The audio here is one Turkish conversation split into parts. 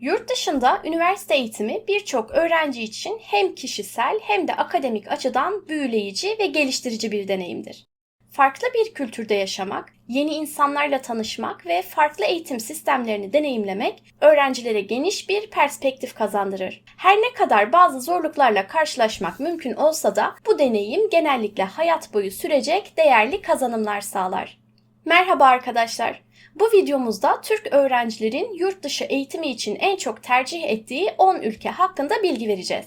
Yurt dışında üniversite eğitimi birçok öğrenci için hem kişisel hem de akademik açıdan büyüleyici ve geliştirici bir deneyimdir. Farklı bir kültürde yaşamak, yeni insanlarla tanışmak ve farklı eğitim sistemlerini deneyimlemek öğrencilere geniş bir perspektif kazandırır. Her ne kadar bazı zorluklarla karşılaşmak mümkün olsa da bu deneyim genellikle hayat boyu sürecek değerli kazanımlar sağlar. Merhaba arkadaşlar. Bu videomuzda Türk öğrencilerin yurt dışı eğitimi için en çok tercih ettiği 10 ülke hakkında bilgi vereceğiz.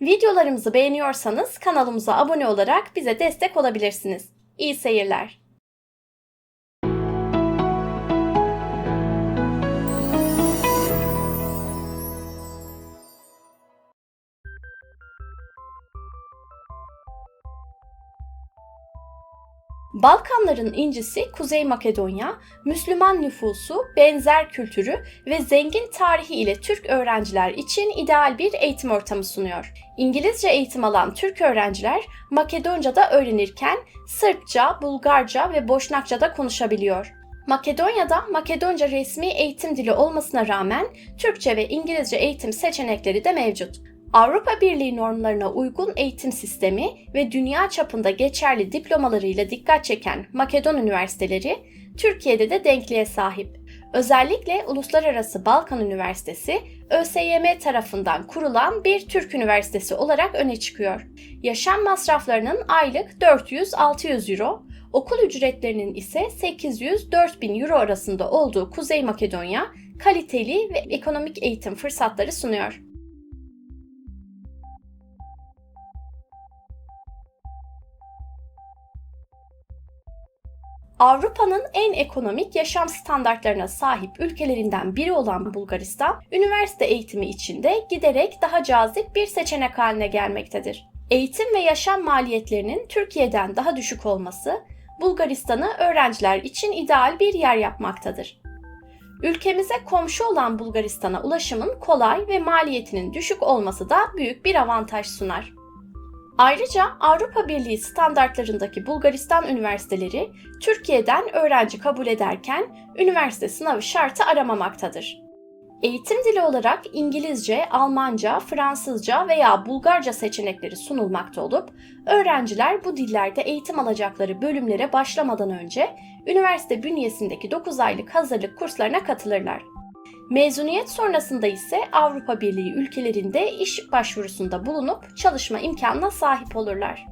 Videolarımızı beğeniyorsanız kanalımıza abone olarak bize destek olabilirsiniz. İyi seyirler. Balkanların incisi Kuzey Makedonya, Müslüman nüfusu, benzer kültürü ve zengin tarihi ile Türk öğrenciler için ideal bir eğitim ortamı sunuyor. İngilizce eğitim alan Türk öğrenciler Makedonca da öğrenirken Sırpça, Bulgarca ve Boşnakça da konuşabiliyor. Makedonya'da Makedonca resmi eğitim dili olmasına rağmen Türkçe ve İngilizce eğitim seçenekleri de mevcut. Avrupa Birliği normlarına uygun eğitim sistemi ve dünya çapında geçerli diplomalarıyla dikkat çeken Makedon üniversiteleri Türkiye'de de denkliğe sahip. Özellikle Uluslararası Balkan Üniversitesi, ÖSYM tarafından kurulan bir Türk üniversitesi olarak öne çıkıyor. Yaşam masraflarının aylık 400-600 euro, okul ücretlerinin ise 800-4000 euro arasında olduğu Kuzey Makedonya, kaliteli ve ekonomik eğitim fırsatları sunuyor. Avrupa'nın en ekonomik yaşam standartlarına sahip ülkelerinden biri olan Bulgaristan, üniversite eğitimi içinde giderek daha cazip bir seçenek haline gelmektedir. Eğitim ve yaşam maliyetlerinin Türkiye'den daha düşük olması, Bulgaristan'ı öğrenciler için ideal bir yer yapmaktadır. Ülkemize komşu olan Bulgaristan'a ulaşımın kolay ve maliyetinin düşük olması da büyük bir avantaj sunar. Ayrıca Avrupa Birliği standartlarındaki Bulgaristan üniversiteleri Türkiye'den öğrenci kabul ederken üniversite sınavı şartı aramamaktadır. Eğitim dili olarak İngilizce, Almanca, Fransızca veya Bulgarca seçenekleri sunulmakta olup öğrenciler bu dillerde eğitim alacakları bölümlere başlamadan önce üniversite bünyesindeki 9 aylık hazırlık kurslarına katılırlar. Mezuniyet sonrasında ise Avrupa Birliği ülkelerinde iş başvurusunda bulunup çalışma imkanına sahip olurlar.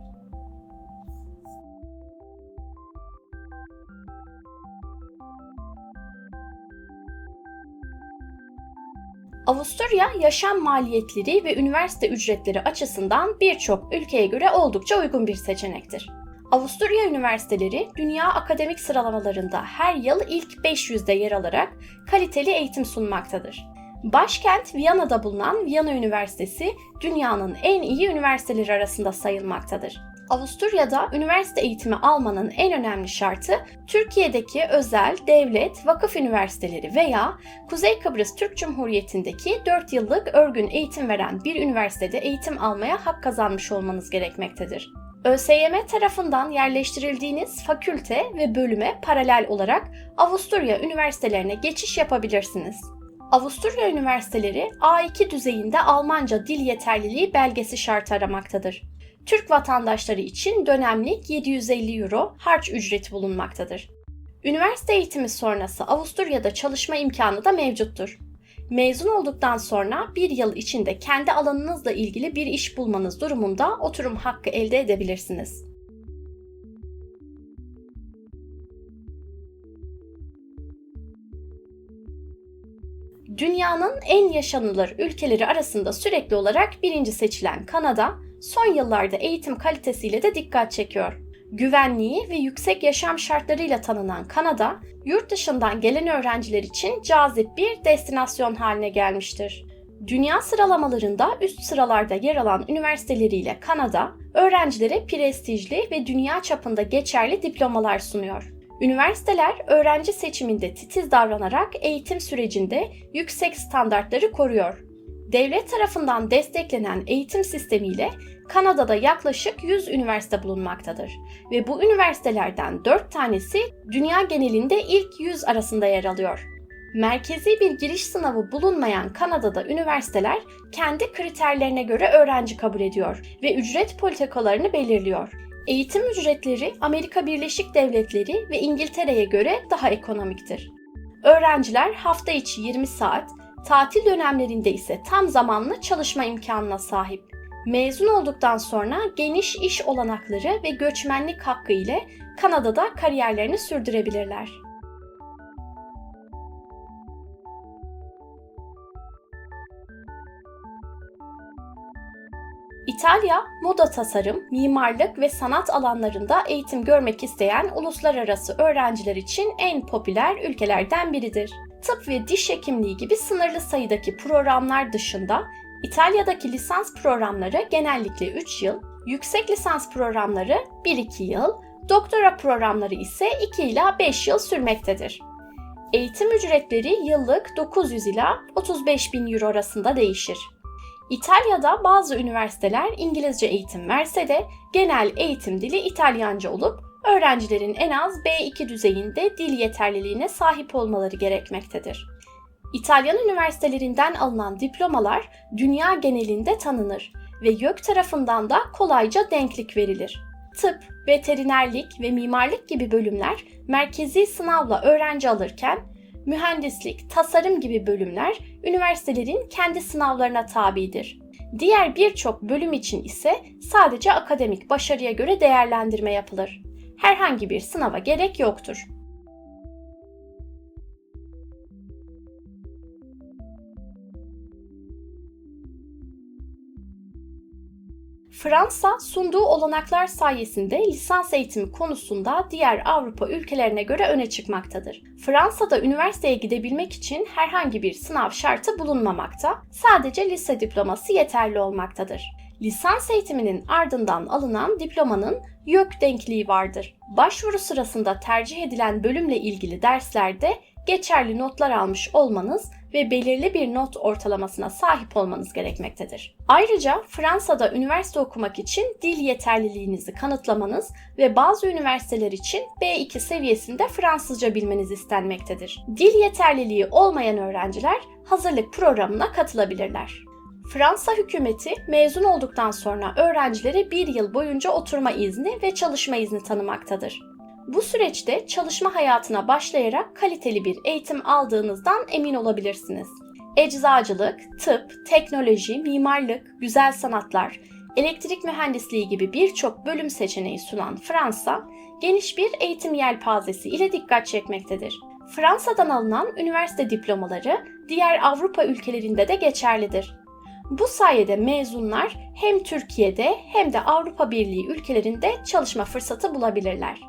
Avusturya yaşam maliyetleri ve üniversite ücretleri açısından birçok ülkeye göre oldukça uygun bir seçenektir. Avusturya üniversiteleri dünya akademik sıralamalarında her yıl ilk 500'de yer alarak kaliteli eğitim sunmaktadır. Başkent Viyana'da bulunan Viyana Üniversitesi dünyanın en iyi üniversiteleri arasında sayılmaktadır. Avusturya'da üniversite eğitimi almanın en önemli şartı Türkiye'deki özel, devlet, vakıf üniversiteleri veya Kuzey Kıbrıs Türk Cumhuriyeti'ndeki 4 yıllık örgün eğitim veren bir üniversitede eğitim almaya hak kazanmış olmanız gerekmektedir. ÖSYM tarafından yerleştirildiğiniz fakülte ve bölüme paralel olarak Avusturya üniversitelerine geçiş yapabilirsiniz. Avusturya üniversiteleri A2 düzeyinde Almanca dil yeterliliği belgesi şartı aramaktadır. Türk vatandaşları için dönemlik 750 euro harç ücreti bulunmaktadır. Üniversite eğitimi sonrası Avusturya'da çalışma imkanı da mevcuttur. Mezun olduktan sonra bir yıl içinde kendi alanınızla ilgili bir iş bulmanız durumunda oturum hakkı elde edebilirsiniz. Dünyanın en yaşanılır ülkeleri arasında sürekli olarak birinci seçilen Kanada, son yıllarda eğitim kalitesiyle de dikkat çekiyor. Güvenliği ve yüksek yaşam şartlarıyla tanınan Kanada, yurt dışından gelen öğrenciler için cazip bir destinasyon haline gelmiştir. Dünya sıralamalarında üst sıralarda yer alan üniversiteleriyle Kanada, öğrencilere prestijli ve dünya çapında geçerli diplomalar sunuyor. Üniversiteler öğrenci seçiminde titiz davranarak eğitim sürecinde yüksek standartları koruyor. Devlet tarafından desteklenen eğitim sistemiyle Kanada'da yaklaşık 100 üniversite bulunmaktadır ve bu üniversitelerden 4 tanesi dünya genelinde ilk 100 arasında yer alıyor. Merkezi bir giriş sınavı bulunmayan Kanada'da üniversiteler kendi kriterlerine göre öğrenci kabul ediyor ve ücret politikalarını belirliyor. Eğitim ücretleri Amerika Birleşik Devletleri ve İngiltere'ye göre daha ekonomiktir. Öğrenciler hafta içi 20 saat, tatil dönemlerinde ise tam zamanlı çalışma imkanına sahip. Mezun olduktan sonra geniş iş olanakları ve göçmenlik hakkı ile Kanada'da kariyerlerini sürdürebilirler. İtalya, moda tasarım, mimarlık ve sanat alanlarında eğitim görmek isteyen uluslararası öğrenciler için en popüler ülkelerden biridir. Tıp ve diş hekimliği gibi sınırlı sayıdaki programlar dışında İtalya'daki lisans programları genellikle 3 yıl, yüksek lisans programları 1-2 yıl, doktora programları ise 2 ila 5 yıl sürmektedir. Eğitim ücretleri yıllık 900 ila 35 bin euro arasında değişir. İtalya'da bazı üniversiteler İngilizce eğitim verse de genel eğitim dili İtalyanca olup öğrencilerin en az B2 düzeyinde dil yeterliliğine sahip olmaları gerekmektedir. İtalyan üniversitelerinden alınan diplomalar dünya genelinde tanınır ve YÖK tarafından da kolayca denklik verilir. Tıp, veterinerlik ve mimarlık gibi bölümler merkezi sınavla öğrenci alırken mühendislik, tasarım gibi bölümler üniversitelerin kendi sınavlarına tabidir. Diğer birçok bölüm için ise sadece akademik başarıya göre değerlendirme yapılır. Herhangi bir sınava gerek yoktur. Fransa sunduğu olanaklar sayesinde lisans eğitimi konusunda diğer Avrupa ülkelerine göre öne çıkmaktadır. Fransa'da üniversiteye gidebilmek için herhangi bir sınav şartı bulunmamakta, sadece lise diploması yeterli olmaktadır. Lisans eğitiminin ardından alınan diplomanın YÖK denkliği vardır. Başvuru sırasında tercih edilen bölümle ilgili derslerde geçerli notlar almış olmanız ve belirli bir not ortalamasına sahip olmanız gerekmektedir. Ayrıca Fransa'da üniversite okumak için dil yeterliliğinizi kanıtlamanız ve bazı üniversiteler için B2 seviyesinde Fransızca bilmeniz istenmektedir. Dil yeterliliği olmayan öğrenciler hazırlık programına katılabilirler. Fransa hükümeti mezun olduktan sonra öğrencilere bir yıl boyunca oturma izni ve çalışma izni tanımaktadır. Bu süreçte çalışma hayatına başlayarak kaliteli bir eğitim aldığınızdan emin olabilirsiniz. Eczacılık, tıp, teknoloji, mimarlık, güzel sanatlar, elektrik mühendisliği gibi birçok bölüm seçeneği sunan Fransa, geniş bir eğitim yelpazesi ile dikkat çekmektedir. Fransa'dan alınan üniversite diplomaları diğer Avrupa ülkelerinde de geçerlidir. Bu sayede mezunlar hem Türkiye'de hem de Avrupa Birliği ülkelerinde çalışma fırsatı bulabilirler.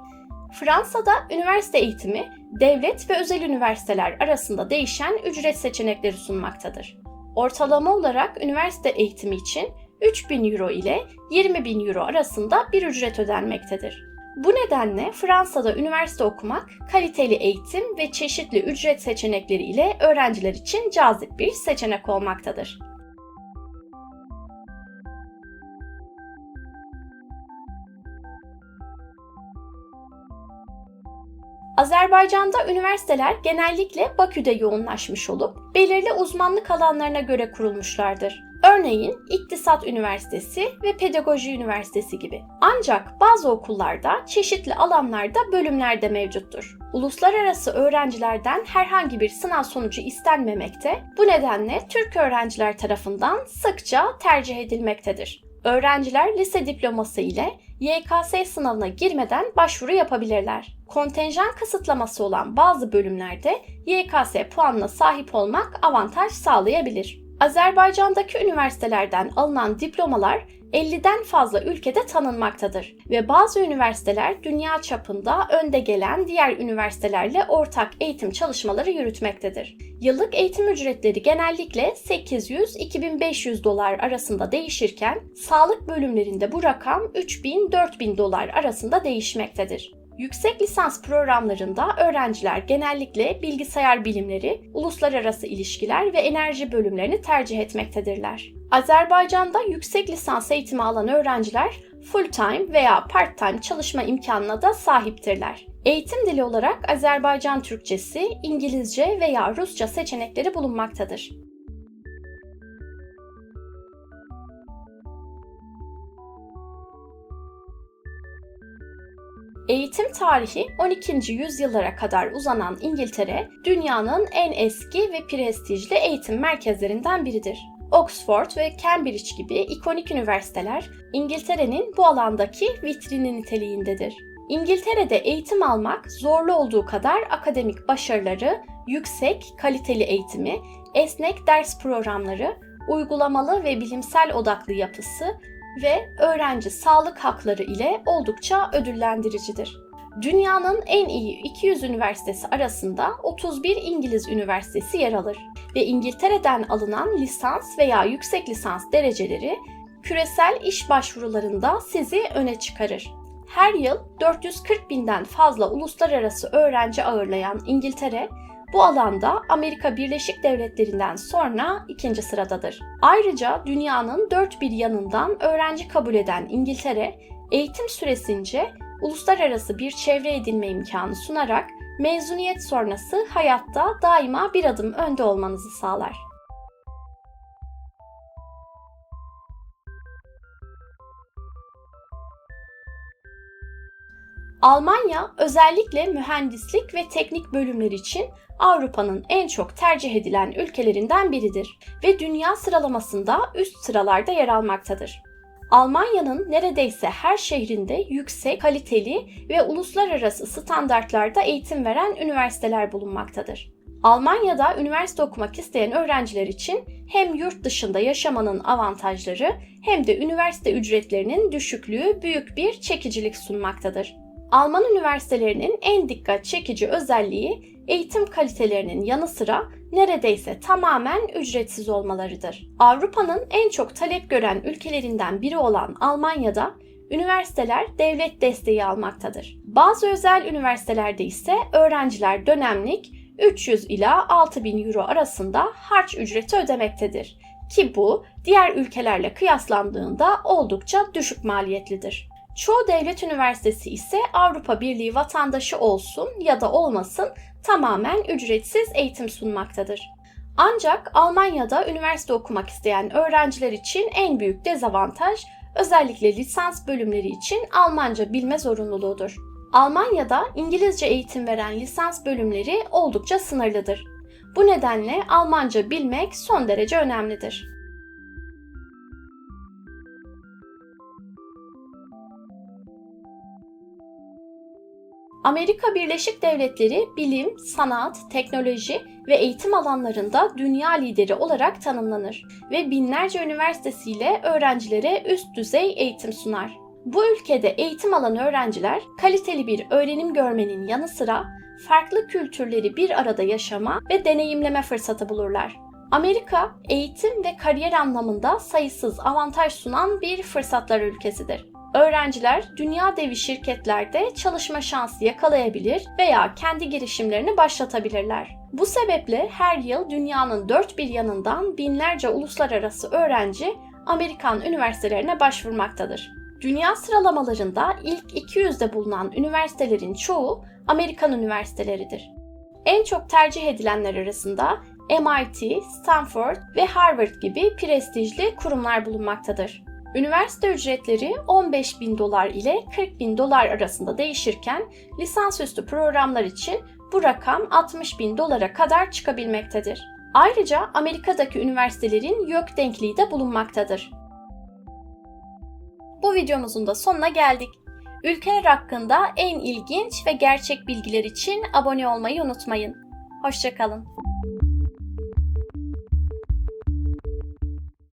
Fransa'da üniversite eğitimi devlet ve özel üniversiteler arasında değişen ücret seçenekleri sunmaktadır. Ortalama olarak üniversite eğitimi için 3000 euro ile 20 bin euro arasında bir ücret ödenmektedir. Bu nedenle Fransa'da üniversite okumak kaliteli eğitim ve çeşitli ücret seçenekleri ile öğrenciler için cazip bir seçenek olmaktadır. Azerbaycan'da üniversiteler genellikle Bakü'de yoğunlaşmış olup belirli uzmanlık alanlarına göre kurulmuşlardır. Örneğin İktisat Üniversitesi ve Pedagoji Üniversitesi gibi. Ancak bazı okullarda çeşitli alanlarda bölümler de mevcuttur. Uluslararası öğrencilerden herhangi bir sınav sonucu istenmemekte, bu nedenle Türk öğrenciler tarafından sıkça tercih edilmektedir. Öğrenciler lise diploması ile YKS sınavına girmeden başvuru yapabilirler. Kontenjan kısıtlaması olan bazı bölümlerde YKS puanına sahip olmak avantaj sağlayabilir. Azerbaycan'daki üniversitelerden alınan diplomalar 50'den fazla ülkede tanınmaktadır ve bazı üniversiteler dünya çapında önde gelen diğer üniversitelerle ortak eğitim çalışmaları yürütmektedir. Yıllık eğitim ücretleri genellikle 800-2500 dolar arasında değişirken sağlık bölümlerinde bu rakam 3000-4000 dolar arasında değişmektedir. Yüksek lisans programlarında öğrenciler genellikle bilgisayar bilimleri, uluslararası ilişkiler ve enerji bölümlerini tercih etmektedirler. Azerbaycan'da yüksek lisans eğitimi alan öğrenciler full time veya part time çalışma imkanına da sahiptirler. Eğitim dili olarak Azerbaycan Türkçesi, İngilizce veya Rusça seçenekleri bulunmaktadır. Eğitim tarihi 12. yüzyıllara kadar uzanan İngiltere, dünyanın en eski ve prestijli eğitim merkezlerinden biridir. Oxford ve Cambridge gibi ikonik üniversiteler İngiltere'nin bu alandaki vitrini niteliğindedir. İngiltere'de eğitim almak zorlu olduğu kadar akademik başarıları, yüksek kaliteli eğitimi, esnek ders programları, uygulamalı ve bilimsel odaklı yapısı ve öğrenci sağlık hakları ile oldukça ödüllendiricidir. Dünyanın en iyi 200 üniversitesi arasında 31 İngiliz üniversitesi yer alır ve İngiltere'den alınan lisans veya yüksek lisans dereceleri küresel iş başvurularında sizi öne çıkarır. Her yıl 440 binden fazla uluslararası öğrenci ağırlayan İngiltere, bu alanda Amerika Birleşik Devletleri'nden sonra ikinci sıradadır. Ayrıca dünyanın dört bir yanından öğrenci kabul eden İngiltere, eğitim süresince uluslararası bir çevre edinme imkanı sunarak mezuniyet sonrası hayatta daima bir adım önde olmanızı sağlar. Almanya özellikle mühendislik ve teknik bölümler için Avrupa'nın en çok tercih edilen ülkelerinden biridir ve dünya sıralamasında üst sıralarda yer almaktadır. Almanya'nın neredeyse her şehrinde yüksek, kaliteli ve uluslararası standartlarda eğitim veren üniversiteler bulunmaktadır. Almanya'da üniversite okumak isteyen öğrenciler için hem yurt dışında yaşamanın avantajları hem de üniversite ücretlerinin düşüklüğü büyük bir çekicilik sunmaktadır. Alman üniversitelerinin en dikkat çekici özelliği eğitim kalitelerinin yanı sıra neredeyse tamamen ücretsiz olmalarıdır. Avrupa'nın en çok talep gören ülkelerinden biri olan Almanya'da üniversiteler devlet desteği almaktadır. Bazı özel üniversitelerde ise öğrenciler dönemlik 300 ila 6000 euro arasında harç ücreti ödemektedir. Ki bu diğer ülkelerle kıyaslandığında oldukça düşük maliyetlidir. Çoğu devlet üniversitesi ise Avrupa Birliği vatandaşı olsun ya da olmasın tamamen ücretsiz eğitim sunmaktadır. Ancak Almanya'da üniversite okumak isteyen öğrenciler için en büyük dezavantaj özellikle lisans bölümleri için Almanca bilme zorunluluğudur. Almanya'da İngilizce eğitim veren lisans bölümleri oldukça sınırlıdır. Bu nedenle Almanca bilmek son derece önemlidir. Amerika Birleşik Devletleri bilim, sanat, teknoloji ve eğitim alanlarında dünya lideri olarak tanımlanır ve binlerce üniversitesiyle öğrencilere üst düzey eğitim sunar. Bu ülkede eğitim alan öğrenciler kaliteli bir öğrenim görmenin yanı sıra farklı kültürleri bir arada yaşama ve deneyimleme fırsatı bulurlar. Amerika, eğitim ve kariyer anlamında sayısız avantaj sunan bir fırsatlar ülkesidir. Öğrenciler dünya devi şirketlerde çalışma şansı yakalayabilir veya kendi girişimlerini başlatabilirler. Bu sebeple her yıl dünyanın dört bir yanından binlerce uluslararası öğrenci Amerikan üniversitelerine başvurmaktadır. Dünya sıralamalarında ilk 200'de bulunan üniversitelerin çoğu Amerikan üniversiteleridir. En çok tercih edilenler arasında MIT, Stanford ve Harvard gibi prestijli kurumlar bulunmaktadır. Üniversite ücretleri 15 bin dolar ile 40 bin dolar arasında değişirken lisansüstü programlar için bu rakam 60 bin dolara kadar çıkabilmektedir. Ayrıca Amerika'daki üniversitelerin YÖK denkliği de bulunmaktadır. Bu videomuzun da sonuna geldik. Ülkeler hakkında en ilginç ve gerçek bilgiler için abone olmayı unutmayın. Hoşçakalın.